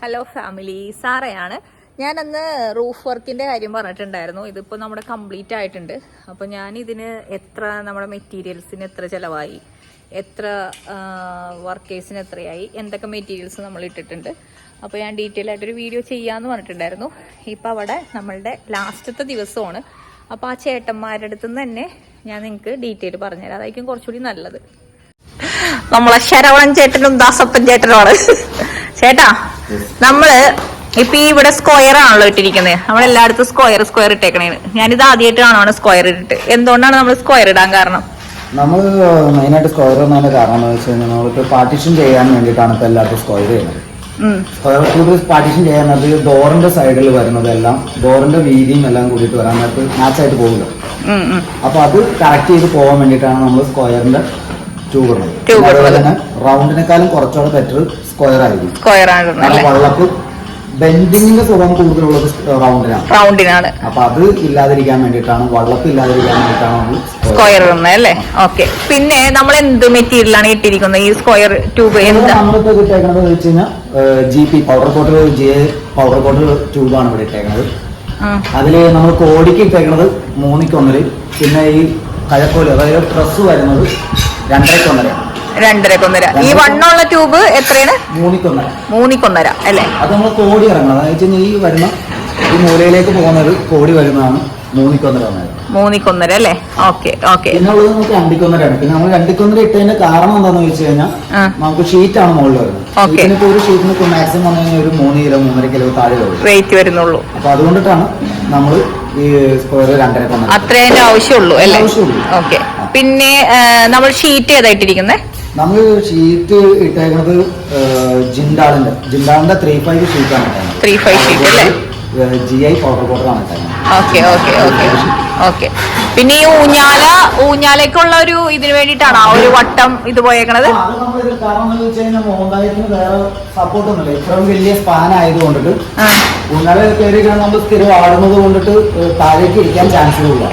Hello family സാറയാണ്. ഞാനന്ന് roof വർക്കിന്റെ കാര്യം പറഞ്ഞിട്ടുണ്ടായിരുന്നു. ഇതിപ്പോൾ നമ്മുടെ കംപ്ലീറ്റ് ആയിട്ടുണ്ട്. അപ്പോൾ ഞാൻ എത്ര നമ്മുടെ മെറ്റീരിയൽസിന് എത്ര ചിലവായി? എത്ര വർക്കേഴ്സിന് എത്രയായി? എന്തൊക്കെ മെറ്റീരിയൽസ് നമ്മൾ ഇട്ടിട്ടുണ്ട്? അപ്പോൾ ഞാൻ ഡീറ്റെയിൽ ആയിട്ടൊരു വീഡിയോ ചെയ്യാമെന്ന് പറഞ്ഞിട്ടുണ്ടായിരുന്നു. ഇപ്പോൾ അവിടെ നമ്മളുടെ ലാസ്റ്റത്തെ ദിവസമാണ്. അപ്പോൾ ആ ചേട്ടന്മാരുടെ അടുത്തുനിന്ന് തന്നെ ഞാൻ നിങ്ങൾക്ക് ഡീറ്റെയിൽ പറഞ്ഞുതരാം. അതായിരിക്കും കുറച്ചുകൂടി നല്ലത്. നമ്മളെ ശരവൺ ചേട്ടനും ദാസപ്പൻ ചേട്ടനുമാണ്. ചേട്ടാ നമ്മൾ ഇപ്പൊ ഈ ഇവിടെ സ്ക്വയർ ആണല്ലോ ഇട്ടിരിക്കുന്നത് നമ്മളെല്ലായിടത്തും സ്ക്വയർ സ്ക്വയർ ഇട്ടേക്കണേന് ഞാനിത് ആദ്യമായിട്ട് കാണുവാണ് സ്ക്വയർ ഇട്ടിട്ട്. എന്തുകൊണ്ടാണ് നമ്മൾ സ്ക്വയർ ഇടാൻ കാരണം? നമ്മൾ മെയിനായിട്ട് സ്ക്വയർ എന്നതിന്റെ കാരണം എന്ന് വെച്ച് കഴിഞ്ഞാൽ നമ്മൾക്ക് പാർട്ടീഷൻ ചെയ്യാൻ വേണ്ടിയിട്ടാണ് ഇപ്പോൾ എല്ലാവർക്കും സ്ക്വയർ ചെയ്യുന്നത് സ്ക്വയർ കൂടുതൽ പാർട്ടീഷൻ ചെയ്യാൻ അത് ഡോറിന്റെ സൈഡിൽ വരുന്നതെല്ലാം ഡോറിന്റെ വീതിയും എല്ലാം കൂടിയിട്ട് വരാൻ നേരത്ത് മാച്ച് ആയിട്ട് പോകില്ല. അപ്പൊ അത് കറക്റ്റ് ചെയ്ത് പോകാൻ വേണ്ടിയിട്ടാണ് നമ്മൾ സ്ക്വയറിന്റെ ട്യൂബ്. തന്നെ റൗണ്ടിനെക്കാളും കുറച്ചുകൂടെ ബെറ്റർ സ്ക്വയർ ആയിരിക്കും. സ്ക്വയർ ആണ് വള്ളക്ക് ബെൻഡിങ്ങിന്റെ സ്വഭാവം കൂടുതലുള്ളത് റൗണ്ടിനാണ് റൗണ്ടിനാണ് അപ്പൊ അത് ഇല്ലാതിരിക്കാൻ വേണ്ടിയിട്ടാണ് വള്ളപ്പ് ഇല്ലാതിരിക്കാൻ വേണ്ടിയിട്ടാണ് സ്ക്വയർ അല്ലേ? ഓക്കെ പിന്നെ നമ്മൾ എന്ത് മെറ്റീരിയലാണ് ഇട്ടിരിക്കുന്നത്? ഈ സ്ക്വയർ ട്യൂബ് എന്താ? നമ്മളിപ്പോ ഇട്ടേക്കുന്നത് വെച്ച് കഴിഞ്ഞാൽ G P powder coater G powder coater ട്യൂബാണ് ഇവിടെ ഇട്ടേക്കുന്നത് ഉം. അതിൽ നമ്മൾ കോടിക്ക് ഇട്ടേക്കുന്നത് മൂന്നിക്കൊന്നിൽ പിന്നെ ഈ കഴക്കോൽ അതായത് ഡ്രസ് വരുന്നത് രണ്ടരക്കൊന്നരയാണ് രണ്ടരക്കൊന്നര ഈ വണ്ണുള്ള ട്യൂബ് എത്രയാണ്? മൂന്നിക്കൊന്നര. മൂന്നിക്കൊന്നര അല്ലേ? അത് നമ്മൾ കോടി ഇറങ്ങണം. അതായത് ഈ വരുന്ന ഈ മൂലയിലേക്ക് പോകുന്നത് കോടി വരുന്നതാണ് മൂന്നിക്കൊന്നര വന്നത്. മൂന്നിക്കൊന്നര അല്ലേ? Okay okay. പിന്നെ ഉള്ളത് നമുക്ക് രണ്ടിക്കൊന്നരയാണ്. പിന്നെ നമ്മൾ രണ്ടിക്കൊന്നര ഇട്ടതിന്റെ കാരണം എന്താണെന്ന് വെച്ച് കഴിഞ്ഞാൽ നമുക്ക് ഷീറ്റ് ആണ് മുകളിൽ വരുന്നത്. ഒരു ഷീറ്റിന് മാക്സിമം വന്നു കഴിഞ്ഞാൽ ഒരു മൂന്ന് കിലോ മൂന്നര കിലോ താഴെ വരും. റേറ്റ് വരുന്നുള്ളൂ. അപ്പൊ അതുകൊണ്ടിട്ടാണ് നമ്മൾ ഈ സ്ക്വയർ രണ്ടര അത്രേ ആവശ്യമുള്ളൂ അല്ലേ? ആവശ്യമുള്ളൂ. ഓക്കെ. പിന്നെ നമ്മൾ ഷീറ്റ് ഏതായിട്ടിരിക്കുന്നത് നമ്മൾ ഷീറ്റ് ഇട്ടേക്കുന്നത് ജിൻഡാളിന്റെ ജിൻഡാളിന്റെ ത്രീ ഫൈവ് ഷീറ്റ് ആണ് ത്രീ ഫൈവ് ഷീറ്റ് അല്ലേ? ജി ഐ പൗഡർ പൗഡർ ആണ് ഓക്കെ ഓക്കെ ഓക്കെ ഓക്കെ. പിന്നെ ഈ ഊഞ്ഞാല ഊഞ്ഞാലക്കുള്ള ഒരു ഇതിന് വേണ്ടിയിട്ടാണ് ആ ഒരു വട്ടം ഇത് പോയേക്കണത്?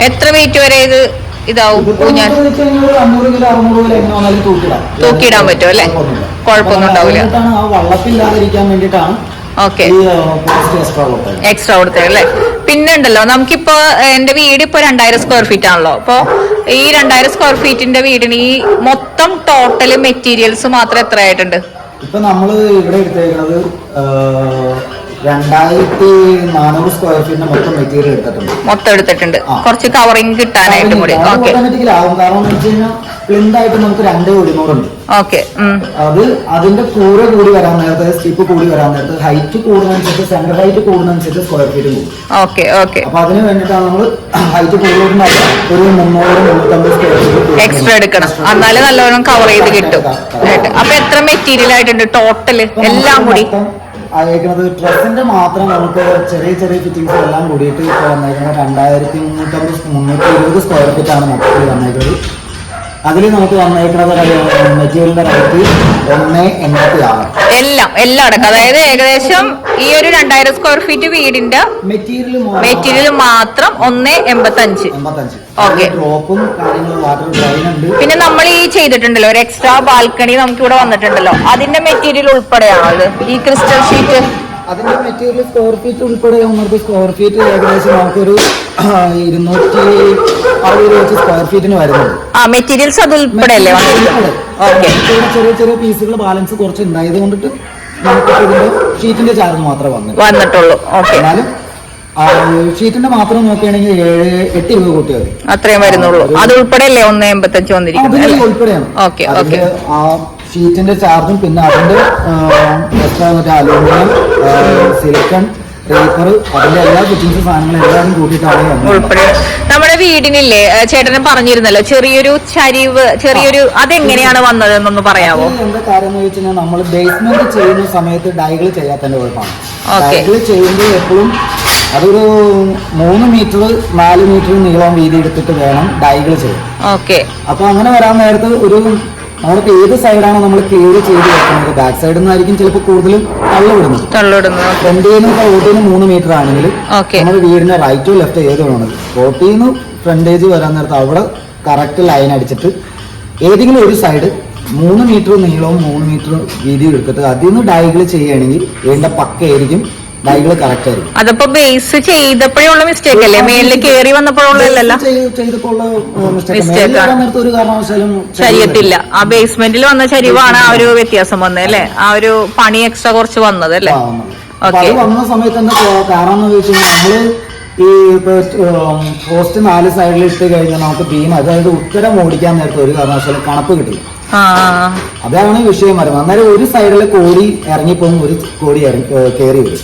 എത്ര വെയിറ്റ് വരെ ഇത് ഇതാവും. ഞാൻ ഊഞ്ഞാൽ തൂക്കിയിടാൻ പറ്റും അല്ലെ. കുഴപ്പമൊന്നും ഉണ്ടാവില്ല. ആ വള്ളത്തില്ലാതിരിക്കാൻ വേണ്ടിയിട്ടാണ് ഓക്കെ. എക്സ്ട്രാ കൊടുത്തത് എക്സ്ട്രാ അല്ലേ? പിന്നെ ഉണ്ടല്ലോ നമുക്കിപ്പോ എന്റെ വീട് ഇപ്പൊ രണ്ടായിരം സ്ക്വയർ ഫീറ്റ് ആണല്ലോ. അപ്പൊ ഈ രണ്ടായിരം സ്ക്വയർ ഫീറ്റിന്റെ വീടിന് ഈ മൊത്തം ടോട്ടൽ മെറ്റീരിയൽസ് മാത്രം എത്ര ആയിട്ടുണ്ട് ഇപ്പൊ നമ്മൾ ഇവിടെ എടുത്തേക്കുന്നത് രണ്ടായിരത്തി നാനൂറ് സ്ക്വയർ ഫീറ്റിന്റെ മൊത്തം മെറ്റീരിയൽ എടുത്തിട്ടുണ്ട്. മൊത്തം എടുത്തിട്ടുണ്ട്. കുറച്ച് കവറിങ് കിട്ടാനായിട്ട് കൂടി. ഓക്കെ ഓട്ടോമാറ്റിക്കലി ആവും. കാരണം എന്ന് വെച്ച് കഴിഞ്ഞാൽ പ്ലിന്റ് നമുക്ക് രണ്ടേ ഒരുന്നൂറുണ്ട് ഓക്കെ അത് അതിന്റെ കൂടെ കൂടി വരാൻ നേരത്തെ സ്റ്റിപ്പ് കൂടി വരാൻ നേരത്തെ ഹൈറ്റ് കൂടുന്നതനുസരിച്ച് സെന്റർ ഹൈറ്റ് കൂടുന്നതനുസരിച്ച് സ്ക്വയർ ഫീറ്റ് കൂടും. ഓക്കെ ഓക്കെ അപ്പൊ അതിന് വേണ്ടിയിട്ടാണ് നമ്മൾ ഹൈറ്റ് കൂടുതലുണ്ടാവും ഒരു മുന്നൂറ് മുന്നൂറ്റമ്പത് സ്ക്വയർ ഫീറ്റ് എക്സ്ട്രാ എടുക്കണം. എന്നാലേ നല്ലോണം കവർ ചെയ്ത് കിട്ടും. അപ്പൊ എത്ര മെറ്റീരിയൽ ആയിട്ടുണ്ട് ടോട്ടൽ എല്ലാം കൂടി. അയക്കുന്നത് ഡ്രസ്സിന്റെ മാത്രം നമുക്ക് ചെറിയ ചെറിയ ഫിറ്റിങ്സ് എല്ലാം കൂടിയിട്ട് ഇപ്പോൾ വന്നേക്കുന്നത് രണ്ടായിരത്തി മുന്നൂറ്റമ്പത് മുന്നൂറ്റി ഇരുപത് സ്ക്വയർ ഫീറ്റ് ആണ് മൊത്തത്തിൽ വന്നേക്കുന്നത് അതിൽ നമുക്ക് വന്നേക്കുന്നത് മെറ്റീരിയലിന്റെ റേറ്റ് ഒന്ന് എൺപത്തി ആറ് എല്ലാം എല്ലാം അടക്കം. അതായത് ഏകദേശം ഈ ഒരു രണ്ടായിരം സ്ക്വയർ ഫീറ്റ് വീടിന്റെ മെറ്റീരിയൽ മെറ്റീരിയൽ മാത്രം ഒന്ന് എൺപത്തി അഞ്ച് എൺപത്തഞ്ച് ഓക്കെ പിന്നെ നമ്മൾ ഈ ചെയ്തിട്ടുണ്ടല്ലോ ഒരു എക്സ്ട്രാ ബാൽക്കണി നമുക്ക് ഇവിടെ വന്നിട്ടുണ്ടല്ലോ. അതിന്റെ മെറ്റീരിയൽ ഉൾപ്പെടെയാണോ ഇത് ഈ ക്രിസ്റ്റൽ ഷീറ്റ് അതിന്റെ മെറ്റീരിയൽ സ്ക്വയർ ഫീറ്റ് ഉൾപ്പെടെ നമുക്ക് സ്ക്വയർ ഫീറ്റ് ഏകദേശം നമുക്കൊരു ഇരുന്നൂറ്റി അറുപത് വെച്ച് സ്ക്വയർ ഫീറ്റിന് വരുന്നുണ്ട്. ആ മെറ്റീരിയൽസ് അത് ഉൾപ്പെടെ അല്ലേ? ചെറിയ ചെറിയ പീസുകൾ ബാലൻസ് കുറച്ച് ഉണ്ടായത് കൊണ്ടിട്ട് നമുക്ക് ഇതിന്റെ ഷീറ്റിന്റെ ചാർജ് മാത്രമേ വന്നു വന്നിട്ടുള്ളൂ. എന്നാലും ഷീറ്റിന്റെ മാത്രം നോക്കുകയാണെങ്കിൽ ഏഴ് എട്ട് രൂപ കൂട്ടി അത്രയും വരുന്നുള്ളൂ. അത് ഉൾപ്പെടെ അല്ലേ? ഒന്ന് എൺപത്തഞ്ച് വന്നിരിക്കുന്നത് ഉൾപ്പെടെയാണ്. ഓക്കെ ഓക്കെ ആ ഷീറ്റിന്റെ ചാർജും പിന്നെ അതിന്റെ എക്സ്ട്രാ മറ്റേ അലൂമിനിയം സിലിക്കൺ റേപ്പർ അതിന്റെ എല്ലാ ഫിറ്റിംഗ്സ് സാധനങ്ങളും എല്ലാവരും കൂട്ടിയിട്ടാണ്. ഉൾപ്പെടെ നമ്മുടെ വീടിനില്ലേ ചേട്ടനെ പറഞ്ഞിരുന്നല്ലോ ചെറിയൊരു ചരിവ് ചെറിയൊരു അതെങ്ങനെയാണ് വന്നത് എന്നൊന്ന് പറയാമോ എന്താ കാര്യം എന്ന് വെച്ചാൽ നമ്മൾ ബേസ്മെന്റ് ചെയ്യുന്ന സമയത്ത് ഡൈകൾ ചെയ്യാത്തതിന്റെ കുഴപ്പമാണ്. ഡൈകൾ ചെയ്യുമ്പോൾ എപ്പോഴും അതൊരു മൂന്ന് മീറ്റർ നാല് മീറ്റർ നീളം വീതി എടുത്തിട്ട് വേണം ഡൈകൾ ചെയ്യാൻ ഓക്കെ. അപ്പൊ അങ്ങനെ വരാൻ നേരത്ത് ഒരു നമ്മൾക്ക് ഏത് സൈഡാണോ നമ്മൾ ക്ലിയർ ചെയ്ത് വെക്കുന്നത്? ബാക്ക് സൈഡിൽ നിന്നായിരിക്കും ചിലപ്പോൾ കൂടുതലും തള്ളവിടുന്നത്. തള്ളിടുന്നത് ഫ്രണ്ടിൽ നിന്ന് റോട്ടിൽ നിന്ന് മൂന്ന് മീറ്റർ ആണെങ്കിൽ നമ്മൾ നമ്മുടെ വീടിന്റെ റൈറ്റോ ലെഫ്റ്റോ ഏത് വേണം റോട്ടിൽ നിന്ന് ഫ്രണ്ടേജ് വരാൻ നേരത്ത് അവിടെ കറക്റ്റ് ലൈൻ അടിച്ചിട്ട് ഏതെങ്കിലും ഒരു സൈഡ് മൂന്ന് മീറ്റർ നീളവും മൂന്ന് മീറ്റർ വീതിയും എടുത്തിട്ട് അതിൽ നിന്ന് ഡയഗിൾ ചെയ്യുകയാണെങ്കിൽ വേണ്ട പക്കയായിരിക്കും ഡൈകൾ കറക്റ്റ് ആയിരിക്കും. അതപ്പോ ബേസ് ചെയ്തപ്പോഴുള്ള മിസ്റ്റേക്ക് അല്ലേ? മേലിൽ കേറി വന്നപ്പോഴുള്ള മിസ്റ്റേക്ക് ഒരു കാരണവശാലും ശരിയത്തില്ല. ആ ബേസ്മെന്റിൽ വന്ന ചരിവാണ് ആ ഒരു വ്യത്യാസം വന്നത് അല്ലേ? ആ. ഒരു പണി എക്സ്ട്രാ കുറച്ച് വന്നത് അല്ലേ? അത് വന്ന സമയത്ത് എന്താ കാരണം എന്ന് വെച്ചാൽ നമ്മൾ ഈ പോസ്റ്റ് നാല് സൈഡിൽ ഇട്ട് കഴിഞ്ഞാൽ നമുക്ക് ബീം അതായത് ഉത്തരം ഓടിക്കാൻ നേരത്തെ ഒരു കാരണവശാലും കണപ്പ് കിട്ടില്ല. അതാണ് വിഷയം വരുന്നത്. അന്നേരം ഒരു സൈഡിൽ കോടി ഇറങ്ങിപ്പോകും ഒരു കോടി കയറി വരും.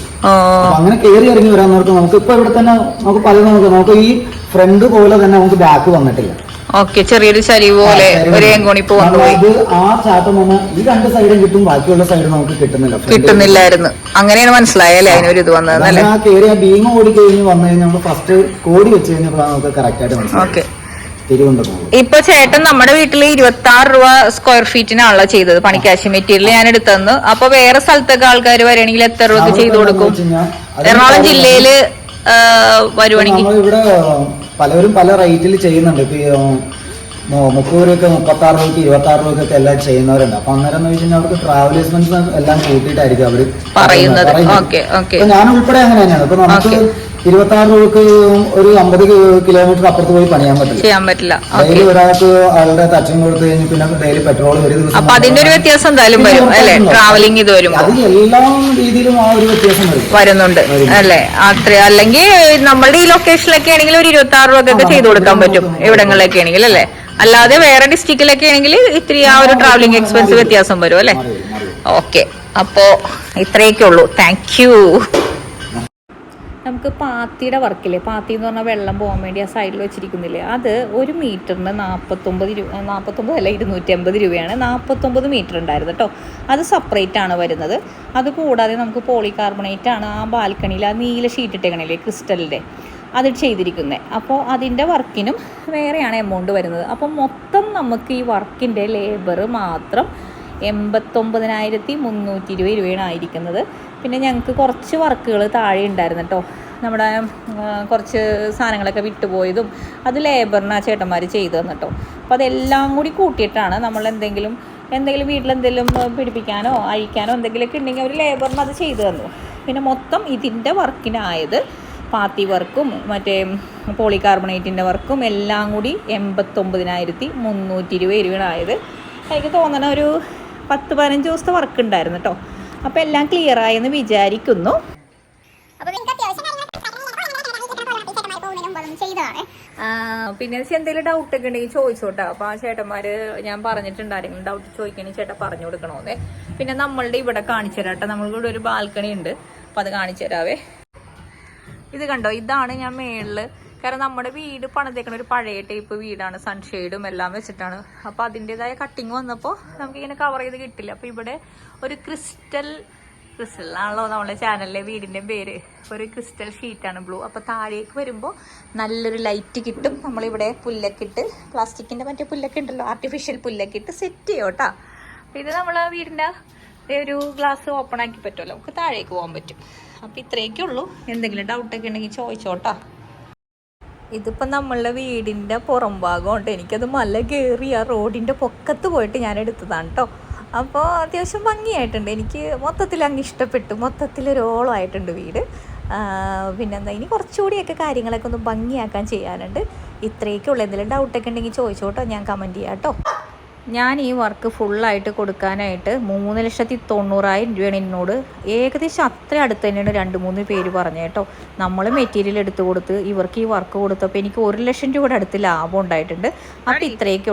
അങ്ങനെ കയറി ഇറങ്ങി വരാൻ നേരത്ത് നമുക്ക് ഇപ്പൊ ഇവിടെ തന്നെ നമുക്ക് പലതും നമുക്ക് നമുക്ക് ഈ ഫ്രണ്ട് പോലെ തന്നെ നമുക്ക് ബാക്ക് വന്നിട്ടില്ല. ഓക്കെ ചെറിയൊരു ചരിവ് പോലെ ഒരു അത് ആ ചാട്ടം വന്ന് ഈ രണ്ട് സൈഡും കിട്ടും ബാക്കിയുള്ള സൈഡ് നമുക്ക് കിട്ടുന്നില്ല. കിട്ടുന്നില്ലായിരുന്നു. അങ്ങനെയാണ് മനസ്സിലായല്ലേ അതിനൊരു ഇത് വന്നത് ആ കയറി ആ ഭീമ ഓടി കഴിഞ്ഞ് വന്നു കഴിഞ്ഞാൽ നമ്മൾ ഫസ്റ്റ് കോടി വെച്ച് കഴിഞ്ഞപ്പോഴാണ് നമുക്ക് കറക്റ്റ് ആയിട്ട് മനസ്സിലാക്കി ഇപ്പൊ ചേട്ടൻ നമ്മുടെ വീട്ടിൽ ഇരുപത്തി ആറ് രൂപ സ്ക്വയർ ഫീറ്റിനാണല്ലോ ചെയ്തത് പണിക്കാശി മെറ്റീരിയൽ ഞാൻ എടുത്തെന്ന് അപ്പൊ വേറെ സ്ഥലത്തൊക്കെ ആൾക്കാർ വരികയാണെങ്കിൽ എത്ര രൂപ ചെയ്തു കൊടുക്കും? എറണാകുളം ജില്ലയിൽ വരുവാണെങ്കിൽ പലരും പലവരും പല റേറ്റിൽ ചെയ്യുന്നുണ്ട്. മുപ്പത് രൂപയ്ക്ക് മുപ്പത്തി ആറ് രൂപയ്ക്ക് ഇരുപത്തി ആറ് രൂപയ്ക്ക് എല്ലാം ചെയ്യുന്നവരുണ്ട്. അപ്പൊ അന്നേരം എന്ന് വെച്ച് കഴിഞ്ഞാൽ അവർക്ക് ട്രാവൽ എക്സ്പെൻസ് എല്ലാം കൂട്ടിയിട്ടായിരിക്കും അവർ പറയുന്നത്. ഞാൻ ഉൾപ്പെടെ അങ്ങനെ തന്നെയാണ്. ഇപ്പൊ നമുക്ക് ഇരുപത്തി ആറ് രൂപക്ക് ഒരു അമ്പത് കിലോമീറ്റർ അപ്പുറത്ത് പോയി പണിയാൻ പറ്റില്ല. ചെയ്യാൻ പറ്റില്ല. ഡെയിലി ഒരാൾക്ക് ആളുടെ തച്ചും കൊടുത്തു കഴിഞ്ഞ് പിന്നെ ഡെയിലി പെട്രോൾ ഒരു ദിവസം അപ്പൊ അതിന്റെ ഒരു വ്യത്യാസം എന്തായാലും വരും അല്ലെ? ട്രാവലിംഗ് ഇത് വരും അത് എല്ലാ രീതിയിലും ആ ഒരു വ്യത്യാസം വരും. വരുന്നുണ്ട് അല്ലെ? അത്ര അല്ലെങ്കിൽ നമ്മളുടെ ഈ ലൊക്കേഷനിലൊക്കെ ആണെങ്കിൽ ഒരു ഇരുപത്തി ആറ് രൂപക്കൊക്കെ ചെയ്തു കൊടുക്കാൻ പറ്റും ഇവിടങ്ങളിലൊക്കെ ആണെങ്കിൽ അല്ലെ? അല്ലാതെ വേറെ ഡിസ്ട്രിക്റ്റിലൊക്കെ ആണെങ്കിൽ ഇത്തിരി ആ ഒരു ട്രാവലിംഗ് എക്സ്പെൻസ് വ്യത്യാസം വരും അല്ലെ? ഓക്കെ. അപ്പോ ഇത്രയൊക്കെ ഉള്ളൂ. താങ്ക് യു നമുക്ക് പാത്തിയുടെ വർക്കില്ലേ? പാത്തി എന്ന് പറഞ്ഞാൽ വെള്ളം പോകാൻ വേണ്ടി ആ സൈഡിൽ വെച്ചിരിക്കുന്നില്ലേ? അത് ഒരു മീറ്ററിന് നാൽപ്പത്തൊമ്പത് രൂപ നാൽപ്പത്തൊമ്പത് അല്ല ഇരുന്നൂറ്റി അമ്പത് രൂപയാണ്. നാൽപ്പത്തൊമ്പത് മീറ്റർ ഉണ്ടായിരുന്നു കേട്ടോ അത് സെപ്പറേറ്റ് ആണ് വരുന്നത്. അത് കൂടാതെ നമുക്ക് പോളി കാർബണേറ്റ് ആണ് ആ ബാൽക്കണിയിൽ ആ നീല ഷീറ്റ് ഇട്ടേക്കണില്ലേ? ക്രിസ്റ്റലിന്റെ അത് ചെയ്തിരിക്കുന്നത് അപ്പോൾ അതിന്റെ വർക്കിനും വേറെയാണ് എമൗണ്ട് വരുന്നത്. അപ്പോൾ മൊത്തം നമുക്ക് ഈ വർക്കിന്റെ ലേബർ മാത്രം എൺപത്തൊമ്പതിനായിരത്തി മുന്നൂറ്റി ഇരുപത് രൂപയാണ് ആയിരിക്കുന്നത് പിന്നെ ഞങ്ങൾക്ക് കുറച്ച് വർക്കുകൾ താഴെ ഉണ്ടായിരുന്നു കേട്ടോ നമ്മുടെ കുറച്ച് സാധനങ്ങളൊക്കെ വിട്ടുപോയതും അത് ലേബറിന് ആ ചേട്ടന്മാർ ചെയ്തു തന്നിട്ടോ അപ്പോൾ അതെല്ലാം കൂടി കൂട്ടിയിട്ടാണ് നമ്മൾ എന്തെങ്കിലും എന്തെങ്കിലും വീട്ടിലെന്തെങ്കിലും പിടിപ്പിക്കാനോ അഴിക്കാനോ എന്തെങ്കിലുമൊക്കെ ഉണ്ടെങ്കിൽ അവർ ലേബറിന് അത് ചെയ്തു തന്നു. പിന്നെ മൊത്തം ഇതിന്റെ വർക്കിനായത് പാത്തി വർക്കും മറ്റേ പോളികാർബണേറ്റിന്റെ വർക്കും എല്ലാം കൂടി എൺപത്തൊമ്പതിനായിരത്തി മുന്നൂറ്റി ഇരുപത് രൂപയായത് എനിക്ക് തോന്നണ ഒരു പത്ത് പതിനഞ്ച് ദിവസത്തെ വർക്ക് ഉണ്ടായിരുന്നു കേട്ടോ അപ്പോൾ എല്ലാം ക്ലിയർ ആയെന്ന് വിചാരിക്കുന്നു. ചെയ്തതാണ്. പിന്നെ എന്തെങ്കിലും ഡൗട്ട് ഒക്കെ ഉണ്ടെങ്കിൽ ചോദിച്ചോട്ടെ. അപ്പൊ ആ ചേട്ടന്മാര് ഞാൻ പറഞ്ഞിട്ടുണ്ടായിരുന്നു ഡൗട്ട് ചോദിക്കണേ ചേട്ടാ പറഞ്ഞു കൊടുക്കണോന്നെ. പിന്നെ നമ്മളുടെ ഇവിടെ കാണിച്ചു തരാം കേട്ടോ നമ്മൾക്ക് ഇവിടെ ഒരു ബാൽക്കണി ഉണ്ട്. അപ്പൊ അത് കാണിച്ചു തരാവേ. ഇത് കണ്ടോ? ഇതാണ് ഞാൻ മേളിൽ കാരണം നമ്മുടെ വീട് പണിതേക്കണ ഒരു പഴയ ടൈപ്പ് വീടാണ്. സൺഷെയ്ഡും എല്ലാം വെച്ചിട്ടാണ്. അപ്പോൾ അതിന്റെതായ കട്ടിങ് വന്നപ്പോൾ നമുക്കിങ്ങനെ കവർ ചെയ്ത് കിട്ടില്ല. അപ്പോൾ ഇവിടെ ഒരു ക്രിസ്റ്റൽ ക്രിസ്റ്റൽ ആണല്ലോ നമ്മുടെ ചാനലിലെ വീടിന്റെ പേര്. ഒരു ക്രിസ്റ്റൽ ഷീറ്റാണ് ബ്ലൂ അപ്പോൾ താഴേക്ക് വരുമ്പോൾ നല്ലൊരു ലൈറ്റ് കിട്ടും. നമ്മളിവിടെ പുല്ലൊക്കെ ഇട്ട് പ്ലാസ്റ്റിക്കിന്റെ മറ്റേ പുല്ലൊക്കെ ഉണ്ടല്ലോ ആർട്ടിഫിഷ്യൽ പുല്ലൊക്കെ ഇട്ട് സെറ്റ് ചെയ്യും കേട്ടോ ഇത് നമ്മൾ വീടിന്റെ ദേ ഒരു ഗ്ലാസ് ഓപ്പൺ ആക്കി പറ്റുമല്ലോ. നമുക്ക് താഴേക്ക് പോകാൻ പറ്റും. അപ്പോൾ ഇത്രയൊക്കെ ഉള്ളൂ എന്തെങ്കിലും ഡൗട്ടൊക്കെ ഉണ്ടെങ്കിൽ ചോദിച്ചോട്ടാ. ഇതിപ്പോൾ നമ്മളുടെ വീടിന്റെ പുറം ഭാഗമുണ്ട്. എനിക്കത് മല കയറി ആ റോഡിന്റെ പൊക്കത്ത് പോയിട്ട് ഞാൻ എടുത്തതാണ് കേട്ടോ അപ്പോൾ അത്യാവശ്യം ഭംഗിയായിട്ടുണ്ട്. എനിക്ക് മൊത്തത്തിൽ അങ്ങ് ഇഷ്ടപ്പെട്ടു. മൊത്തത്തിൽ ഒരോളമായിട്ടുണ്ട് വീട് പിന്നെന്താ ഇനി കുറച്ചുകൂടിയൊക്കെ കാര്യങ്ങളൊക്കെ ഒന്ന് ഭംഗിയാക്കാൻ ചെയ്യാനുണ്ട്. ഇത്രയൊക്കെ ഉള്ളൂ എന്തെങ്കിലും ഡൗട്ടൊക്കെ ഉണ്ടെങ്കിൽ ചോദിച്ചോട്ടോ. ഞാൻ കമന്റ് ചെയ്യാം കേട്ടോ ഞാൻ ഈ വർക്ക് ഫുള്ളായിട്ട് കൊടുക്കാനായിട്ട് മൂന്ന് ലക്ഷത്തി തൊണ്ണൂറായിരം രൂപയാണ് എന്നോട്. ഏകദേശം അത്ര അടുത്ത് തന്നെയാണ് രണ്ട് മൂന്ന് പേര് പറഞ്ഞു കേട്ടോ. നമ്മൾ മെറ്റീരിയൽ എടുത്ത് കൊടുത്ത് ഇവർക്ക് ഈ വർക്ക് കൊടുത്തപ്പോൾ എനിക്ക് ഒരു ലക്ഷം രൂപയുടെ അടുത്ത് ലാഭം ഉണ്ടായിട്ടുണ്ട്. അപ്പോൾ ഇത്രയൊക്കെ